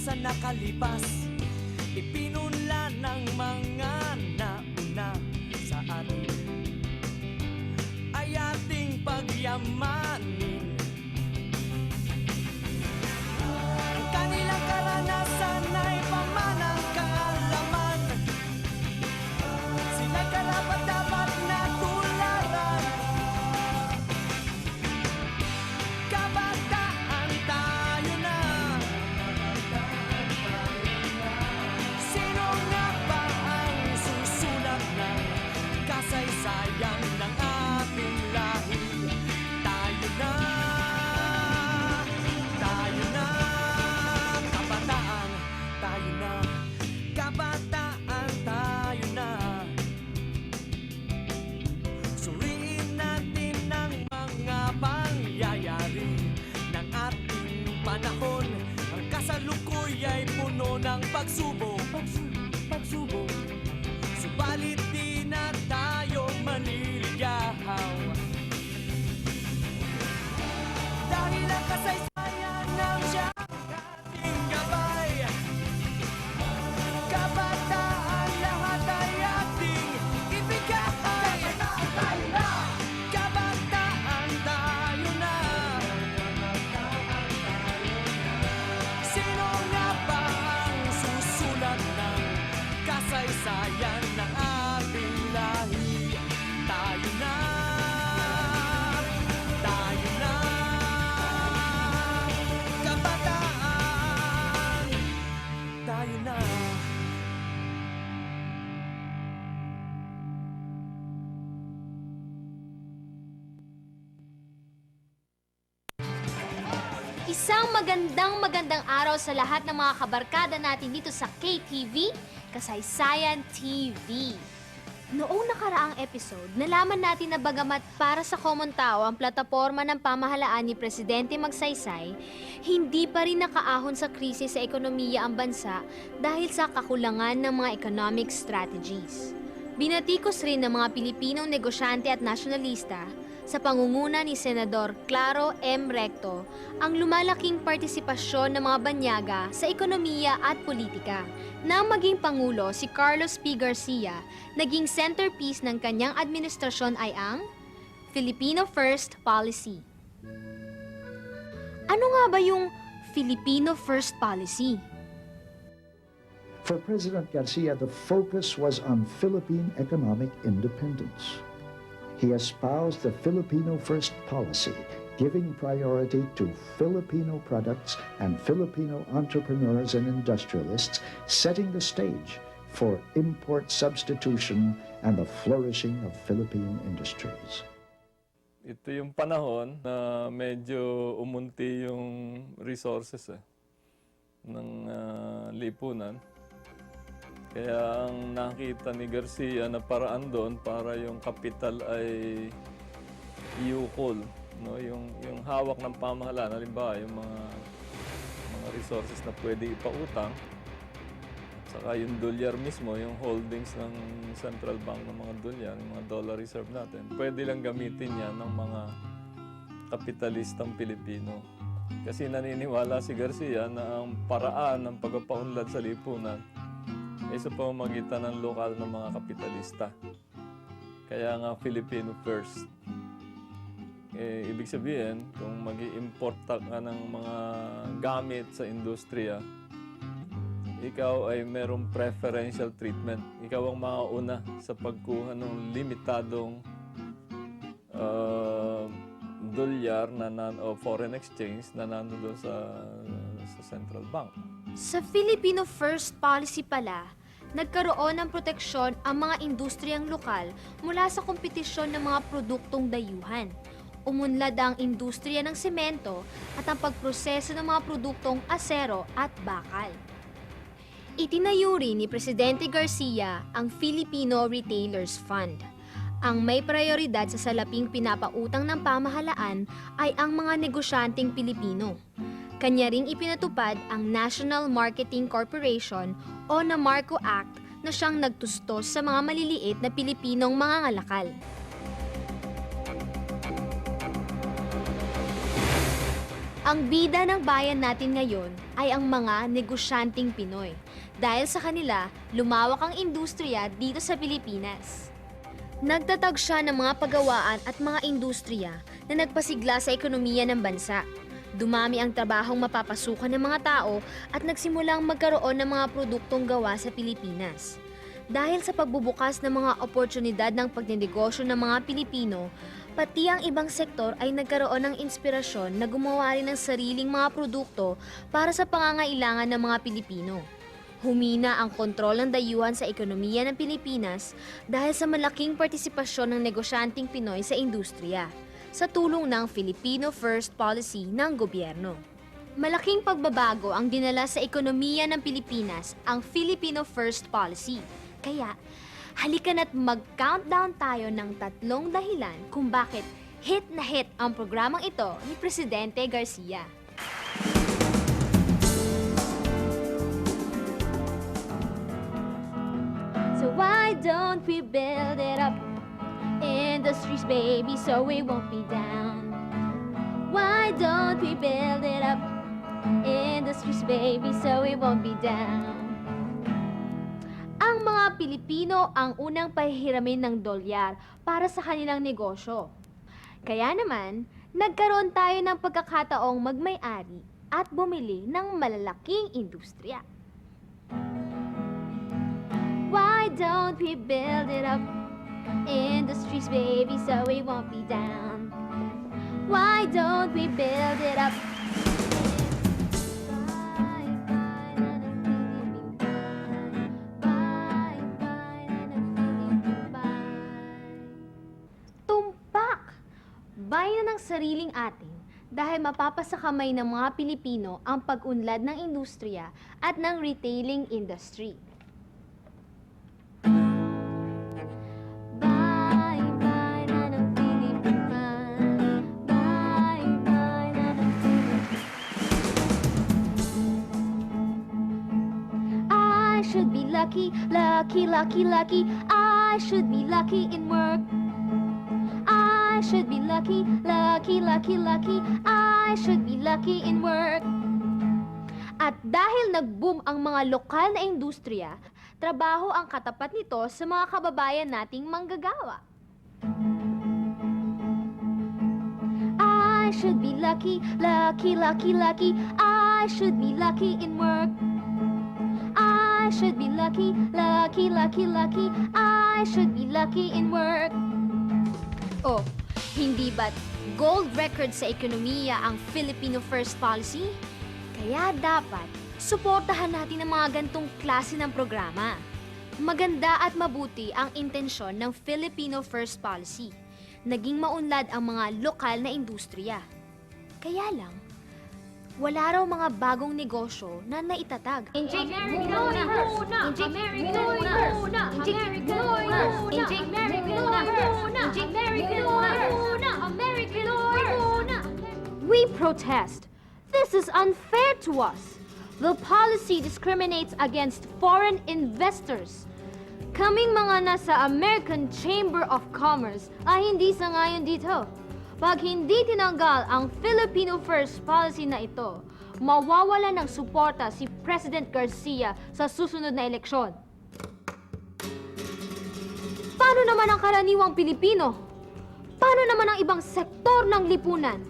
sa nakalipas. Ipinunla ng Isang magandang magandang araw sa lahat ng mga kabarkada natin dito sa KTV, Kasaysayan TV. Noong nakaraang episode, nalaman natin na bagamat para sa common tao ang plataforma ng pamahalaan ni Presidente Magsaysay, hindi pa rin nakaahon sa krisis sa ekonomiya ang bansa dahil sa kakulangan ng mga economic strategies. Binatikos rin ng mga Pilipinong negosyante at nasyonalista sa pangunguna ni Senador Claro M. Recto ang lumalaking partisipasyon ng mga banyaga sa ekonomiya at politika. Nang maging Pangulo si Carlos P. Garcia, naging centerpiece ng kanyang administrasyon ay ang Filipino First Policy. Ano nga ba yung Filipino First Policy? For President Garcia, the focus was on Philippine economic independence. He espoused the Filipino First policy, giving priority to Filipino products and Filipino entrepreneurs and industrialists, setting the stage for import substitution and the flourishing of Philippine industries. ito yung panahon na medyo umunti yung resources eh, ng ah, lipunan. Kaya ang nakita ni Garcia na paraan doon para yung kapital ay iukol. No? Yung, yung hawak ng pamahalaan, halimbawa yung mga, mga resources na pwede ipautang, Saka yung dolyar mismo, yung holdings ng central bank ng mga dolyar, yung mga dollar reserve natin, pwede lang gamitin yan ng mga kapitalistang Pilipino. Kasi naniniwala si Garcia na ang paraan ng pagpapaunlad sa lipunan ay sa pamamagitan ng lokal ng mga kapitalista. Kaya nga Filipino first. Eh, ibig sabihin, kung mag import ka ng mga gamit sa industriya, ikaw ay merong preferential treatment. Ikaw ang mauna sa pagkuha ng limitadong uh, dolyar na nan, o foreign exchange na nandun sa, sa central bank. Sa Filipino First Policy pala, nagkaroon ng proteksyon ang mga industriyang lokal mula sa kompetisyon ng mga produktong dayuhan. Umunlad ang industriya ng semento at ang pagproseso ng mga produktong asero at bakal. Itinayo rin ni Presidente Garcia ang Filipino Retailers Fund. Ang may prioridad sa salaping pinapautang ng pamahalaan ay ang mga negosyanteng Pilipino. Kanya ring ipinatupad ang National Marketing Corporation o NAMARCO Act na siyang nagtustos sa mga maliliit na Pilipinong mga ngalakal. Ang bida ng bayan natin ngayon ay ang mga negosyanteng Pinoy. Dahil sa kanila, lumawak ang industriya dito sa Pilipinas. Nagtatag siya ng mga pagawaan at mga industriya na nagpasigla sa ekonomiya ng bansa. Dumami ang trabahong mapapasukan ng mga tao at nagsimulang magkaroon ng mga produktong gawa sa Pilipinas. Dahil sa pagbubukas ng mga oportunidad ng pagnenegosyo ng mga Pilipino, pati ang ibang sektor ay nagkaroon ng inspirasyon na gumawa rin ng sariling mga produkto para sa pangangailangan ng mga Pilipino. Humina ang kontrol ng dayuhan sa ekonomiya ng Pilipinas dahil sa malaking partisipasyon ng negosyanteng Pinoy sa industriya sa tulong ng Filipino First Policy ng gobyerno. Malaking pagbabago ang dinala sa ekonomiya ng Pilipinas ang Filipino First Policy. Kaya, halika na't mag-countdown tayo ng tatlong dahilan kung bakit hit na hit ang programang ito ni Presidente Garcia. So why don't we build it up? Industries, baby, so we won't be down. Why don't we build it up? Industries, baby, so we won't be down. Ang mga Pilipino ang unang pahihiramin ng dolyar para sa kanilang negosyo. Kaya naman, nagkaroon tayo ng pagkakataong magmay-ari at bumili ng malalaking industriya. Why don't we build it up? Industries, baby, so we won't be down. Why don't we build it up? Bye, bye, na ng. Tumpak! Bayan sariling atin dahil mapapasakamay ng mga Pilipino ang pag-unlad ng industriya at ng retailing industry. Lucky, lucky, lucky, lucky. I should be lucky in work. I should be lucky, lucky, lucky, lucky. I should be lucky in work. At dahil nag-boom ang mga lokal na industriya, trabaho ang katapat nito sa mga kababayan nating manggagawa. I should be lucky, lucky, lucky, lucky. I should be lucky in work. I should be lucky, lucky, lucky, lucky. I should be lucky in work. Oh, hindi ba't gold record sa ekonomiya ang Filipino First Policy? Kaya dapat suportahan natin ang mga gantong klase ng programa. Maganda at mabuti ang intensyon ng Filipino First Policy. Naging maunlad ang mga lokal na industriya. Kaya lang, wala raw mga bagong negosyo na naitatag. Injik muna! Injik muna! Injik muna! Injik muna! Injik muna! We protest. This is unfair to us. The policy discriminates against foreign investors. Kaming mga nasa American Chamber of Commerce ay hindi sangayon dito. Pag hindi tinanggal ang Filipino First policy na ito, mawawala ng suporta si President Garcia sa susunod na eleksyon. Paano naman ang karaniwang Pilipino? Paano naman ang ibang sektor ng lipunan?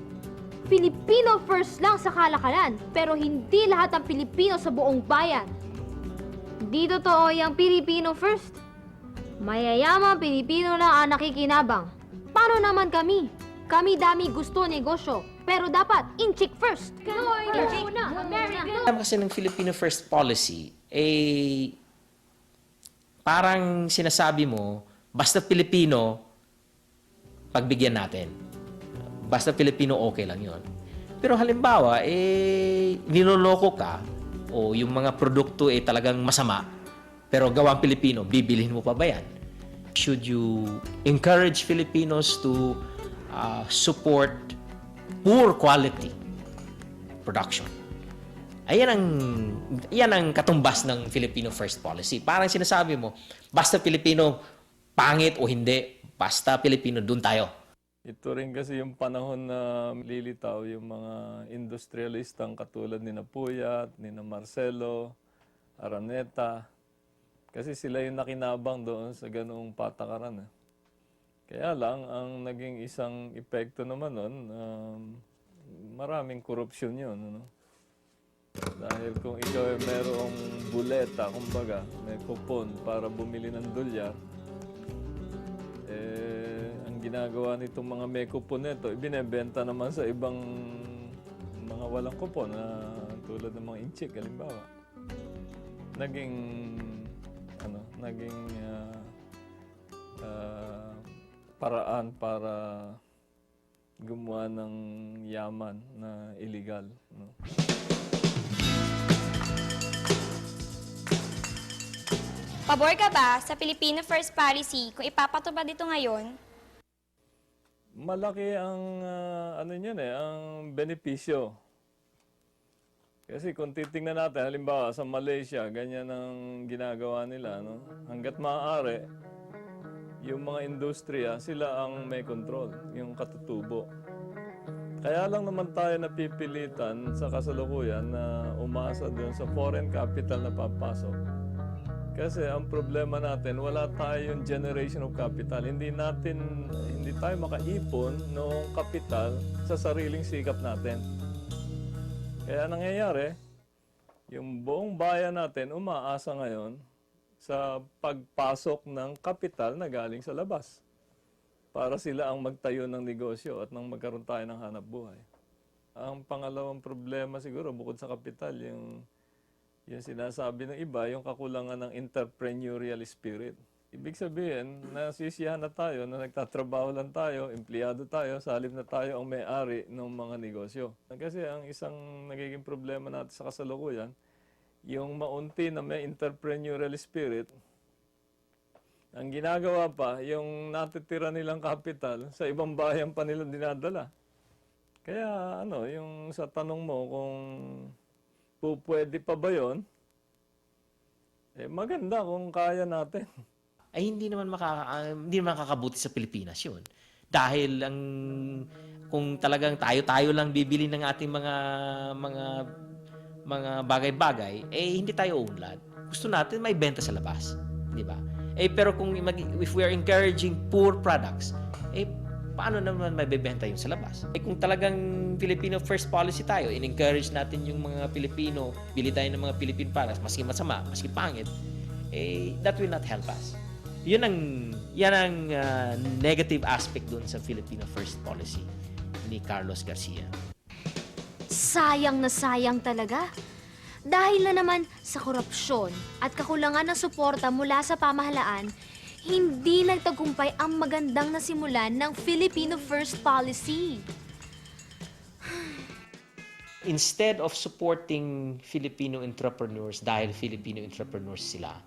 Filipino first lang sa kalakalan, pero hindi lahat ng Pilipino sa buong bayan. Di totoo yung Filipino first. Mayayamang Pilipino lang ang nakikinabang. Paano naman kami? Kami dami gusto negosyo, pero dapat inchik first. Inchik Alam kasi ng Filipino First Policy, eh, parang sinasabi mo, basta Pilipino, pagbigyan natin. Basta Pilipino, okay lang yon. Pero halimbawa, eh, niloloko ka, o yung mga produkto eh talagang masama, pero gawang Pilipino, bibilhin mo pa ba yan? Should you encourage Filipinos to uh, support poor quality production? Ayan ang, yan ang katumbas ng Filipino First Policy. Parang sinasabi mo, basta Pilipino, pangit o hindi, basta Pilipino, dun tayo. Ito rin kasi yung panahon na lilitaw yung mga industrialistang katulad ni Puyat, ni Marcelo, Araneta. Kasi sila yung nakinabang doon sa ganoong patakaran. Eh. Kaya lang, ang naging isang epekto naman nun, um, maraming korupsyon yun. Ano? Dahil kung ikaw ay merong buleta, kumbaga, may kupon para bumili ng dolyar, eh, ang ginagawa nitong mga may kupon nito, ibinebenta naman sa ibang mga walang kupon na tulad ng mga inchik, halimbawa. Naging, ano, naging ah, ah, paraan para gumawa ng yaman na illegal. No? Pabor ka ba sa Filipino First Policy kung ipapatupad dito ngayon? Malaki ang ah, ano niyan eh, ang benepisyo. Kasi kung titingnan natin, halimbawa sa Malaysia, ganyan ang ginagawa nila. No? Hanggat maaari, yung mga industriya, sila ang may control, yung katutubo. Kaya lang naman tayo napipilitan sa kasalukuyan na umasa doon sa foreign capital na papasok. Kasi ang problema natin, wala tayong generation of capital. Hindi natin, hindi tayo makaipon ng kapital sa sariling sikap natin. Kaya nangyayari, yung buong bayan natin umaasa ngayon sa pagpasok ng kapital na galing sa labas para sila ang magtayo ng negosyo at nang magkaroon tayo ng hanap buhay. Ang pangalawang problema siguro bukod sa kapital, yung, yung sinasabi ng iba, yung kakulangan ng entrepreneurial spirit. Ibig sabihin, nasisiyahan na tayo, na nagtatrabaho lang tayo, empleyado tayo, sa na tayo ang may-ari ng mga negosyo. Kasi ang isang nagiging problema natin sa kasalukuyan, yung maunti na may entrepreneurial spirit, ang ginagawa pa, yung natitira nilang kapital, sa ibang bayan pa nila dinadala. Kaya ano, yung sa tanong mo kung pupwede pa ba yon, eh maganda kung kaya natin. ay hindi naman makaka ah, hindi naman kakabuti sa Pilipinas 'yun. Dahil ang kung talagang tayo-tayo lang bibili ng ating mga mga mga bagay-bagay, eh hindi tayo unlad. Gusto natin may benta sa labas, di ba? Eh pero kung mag- if we are encouraging poor products, eh paano naman mabebenta yung sa labas? Eh kung talagang Filipino first policy tayo, in-encourage natin yung mga Pilipino, bili tayo ng mga Philippine products, maski masama, maski pangit, eh that will not help us. Yun ang yan ang ah, negative aspect doon sa Filipino first policy ni Carlos Garcia. Sayang na sayang talaga. Dahil na naman sa korupsyon at kakulangan ng suporta mula sa pamahalaan, hindi nagtagumpay ang magandang nasimulan ng Filipino First Policy. Instead of supporting Filipino entrepreneurs dahil Filipino entrepreneurs sila,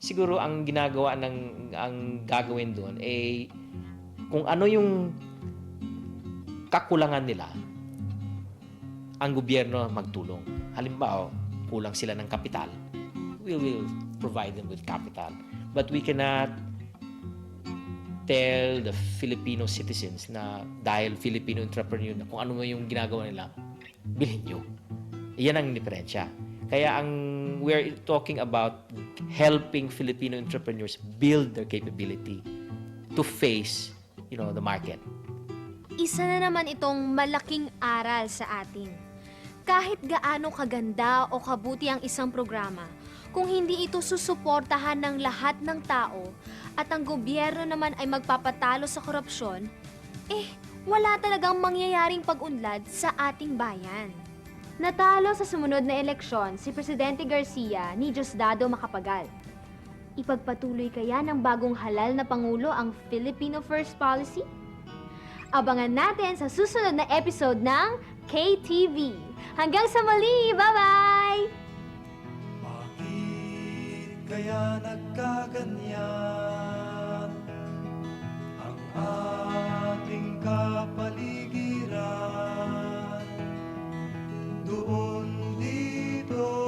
siguro ang ginagawa ng ang gagawin doon ay kung ano yung kakulangan nila, ang gobyerno magtulong. Halimbawa, kulang sila ng kapital, we will provide them with capital. But we cannot tell the Filipino citizens na dahil Filipino entrepreneur na kung ano mo yung ginagawa nila, bilhin nyo. Yan ang diferensya. Kaya ang we're talking about helping Filipino entrepreneurs build their capability to face, you know, the market. Isa na naman itong malaking aral sa atin. Kahit gaano kaganda o kabuti ang isang programa, kung hindi ito susuportahan ng lahat ng tao at ang gobyerno naman ay magpapatalo sa korupsyon, eh, wala talagang mangyayaring pag-unlad sa ating bayan. Natalo sa sumunod na eleksyon si Presidente Garcia ni Diosdado Macapagal. Ipagpatuloy kaya ng bagong halal na Pangulo ang Filipino First Policy? Abangan natin sa susunod na episode ng KTV. Hanggang sa muli! Bye-bye! Bakit kaya nagkaganyan ang ating kapaligiran? Doon dito